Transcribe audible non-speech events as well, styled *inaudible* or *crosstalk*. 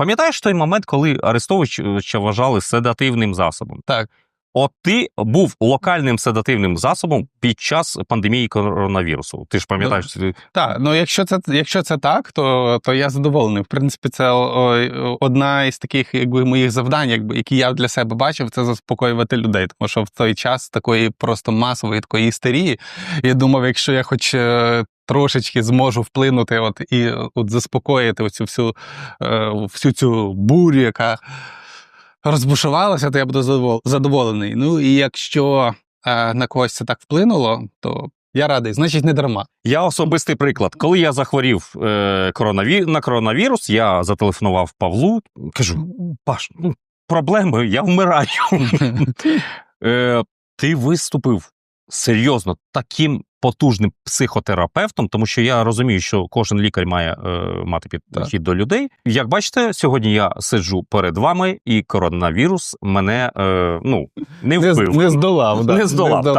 Пам'ятаєш той момент, коли Арестовича вважали седативним засобом? Так. От ти був локальним седативним засобом під час пандемії коронавірусу. Ти ж пам'ятаєш, ти- Так, ну якщо це якщо це так, то, то я задоволений. В принципі, це одна із таких якби моїх завдань, якби які я для себе бачив, це заспокоювати людей. Тому що в той час такої просто масової такої істерії. Я думав, якщо я хоч. Трошечки зможу вплинути, от і от заспокоїти оцю всю, е, всю цю бурю, яка розбушувалася, то я буду задоволений. Ну і якщо е, на когось це так вплинуло, то я радий, значить, не дарма. Я особистий приклад. Коли я захворів е, коронаві... на коронавірус, я зателефонував Павлу. Кажу: Паш, ну, проблеми, я вмираю. *laughs* Е, ти виступив серйозно таким потужним психотерапевтом, тому що я розумію, що кожен лікар має е, мати підхід до людей. Як бачите, сьогодні я сиджу перед вами, і коронавірус мене е, ну, не вбив. не здолав, *laughs* да. Не здолав, так.